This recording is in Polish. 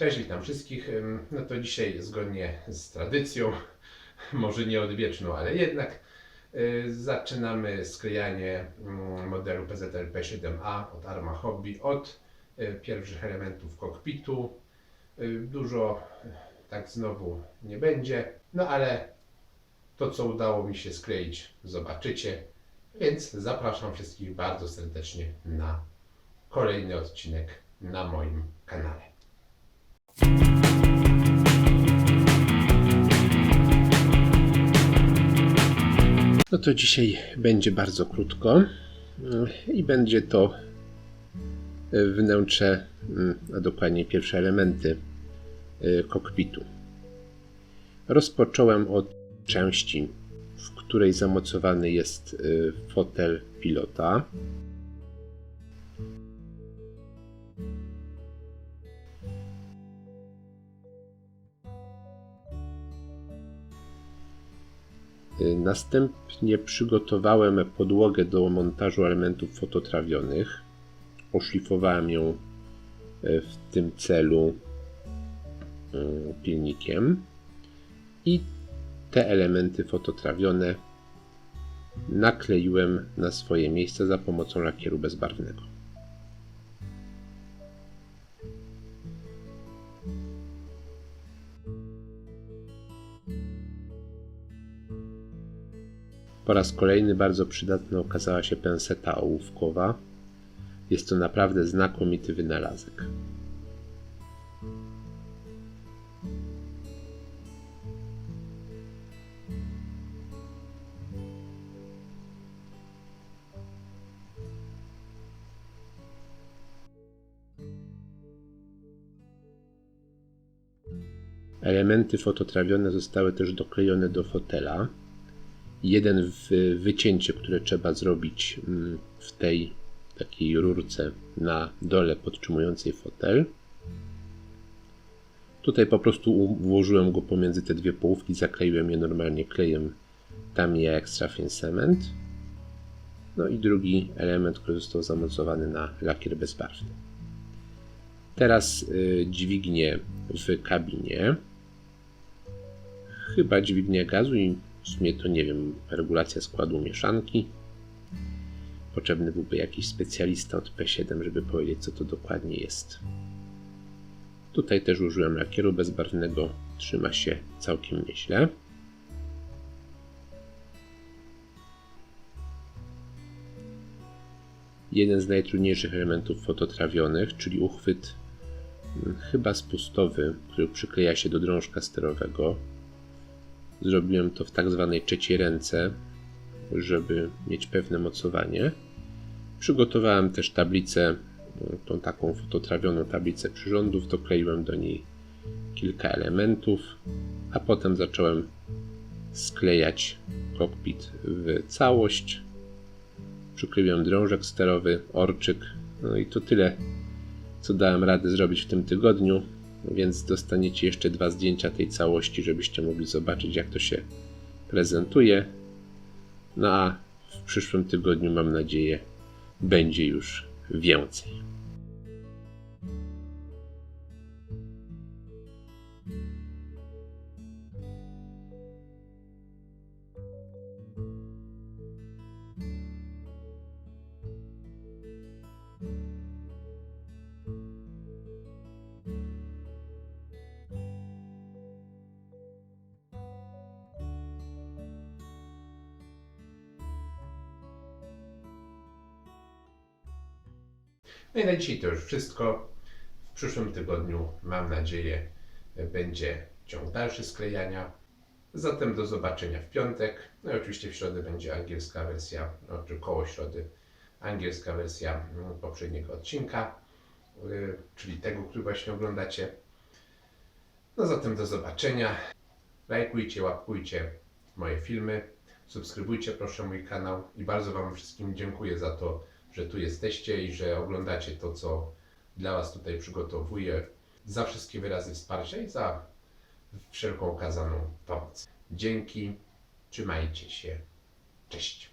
Cześć, witam wszystkich. No to dzisiaj zgodnie z tradycją, może nie odwieczną, ale jednak y, zaczynamy sklejanie mm, modelu PZL P7A od Arma Hobby od y, pierwszych elementów kokpitu. Y, Dużo tak znowu nie będzie, no ale to co udało mi się skleić zobaczycie, więc zapraszam wszystkich bardzo serdecznie na kolejny odcinek na moim kanale. No to dzisiaj będzie bardzo krótko y, i będzie to y, wnętrze, y, a dokładnie pierwsze elementy y, kokpitu. Rozpocząłem od części, w której zamocowany jest y, fotel pilota. Następnie przygotowałem podłogę do montażu elementów fototrawionych. Oszlifowałem ją y, w tym celu y, pilnikiem i te elementy fototrawione nakleiłem na swoje miejsca za pomocą lakieru bezbarwnego. Po raz kolejny bardzo przydatna okazała się penseta ołówkowa. Jest to naprawdę znakomity wynalazek. Elementy fototrawione zostały też doklejone do fotela jeden w wycięcie, które trzeba zrobić mm, w tej takiej rurce na dole podtrzymującej fotel. Tutaj po prostu włożyłem go pomiędzy te dwie połówki, zakleiłem je normalnie klejem Tamiya Extra Thin Cement. No i drugi element, który został zamocowany na lakier bezbarwny. Teraz y, dźwignię w kabinie. Chyba dźwignię gazu i w sumie to nie wiem, regulacja składu mieszanki. Potrzebny byłby jakiś specjalista od P7, żeby powiedzieć, co to dokładnie jest. Tutaj też użyłem lakieru bezbarwnego, trzyma się całkiem nieźle. Jeden z najtrudniejszych elementów fototrawionych, czyli uchwyt mm, chyba spustowy, który przykleja się do drążka sterowego, Zrobiłem to w tak zwanej trzeciej ręce, żeby mieć pewne mocowanie. Przygotowałem też tablicę, tą taką fototrawioną tablicę przyrządów, dokleiłem do niej kilka elementów, a potem zacząłem sklejać kokpit w całość. Przykleiłem drążek sterowy, orczyk, no i to tyle, co dałem radę zrobić w tym tygodniu więc dostaniecie jeszcze dwa zdjęcia tej całości, żebyście mogli zobaczyć, jak to się prezentuje. No a w przyszłym tygodniu, mam nadzieję, będzie już więcej. No i na dzisiaj to już wszystko. W przyszłym tygodniu, mam nadzieję, będzie ciąg dalszy sklejania. Zatem do zobaczenia w piątek. No i oczywiście w środę będzie angielska wersja, no, czy koło środy, angielska wersja mm, poprzedniego odcinka, y, czyli tego, który właśnie oglądacie. No zatem do zobaczenia. Lajkujcie, łapkujcie moje filmy. Subskrybujcie proszę mój kanał i bardzo Wam wszystkim dziękuję za to, że tu jesteście i że oglądacie to, co dla Was tutaj przygotowuję. Za wszystkie wyrazy wsparcia i za wszelką okazaną pomoc. Dzięki, trzymajcie się. Cześć.